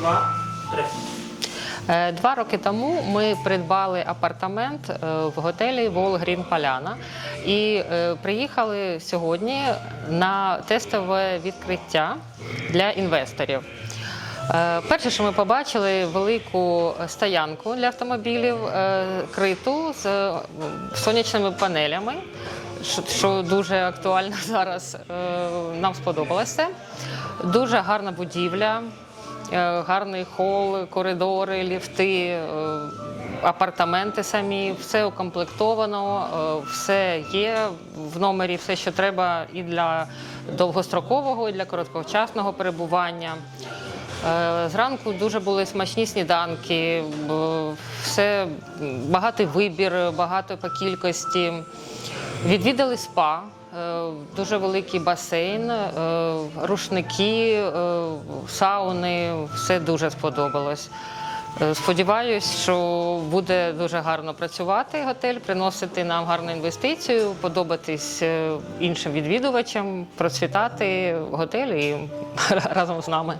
два, три. Е, Два роки тому ми придбали апартамент е, в готелі Волгрін Поляна і е, приїхали сьогодні на тестове відкриття для інвесторів. Перше, що ми побачили, велику стоянку для автомобілів, криту з сонячними панелями, що- дуже актуально зараз. Нам сподобалося. Дуже гарна будівля. Е, Гарний хол, коридори, ліфти, е, апартаменти самі, все укомплектовано, е, все є в номері, все, що треба і для довгострокового, і для короткочасного перебування. Зранку дуже були смачні сніданки, все багатий вибір, багато по кількості. Відвідали спа, дуже великий басейн, е, рушники, е, сауни, все дуже сподобалось. Е, Сподіваюсь, що буде дуже гарно працювати готель, приносити нам гарну інвестицію, подобатись е, іншим відвідувачам, процвітати готель і разом з нами.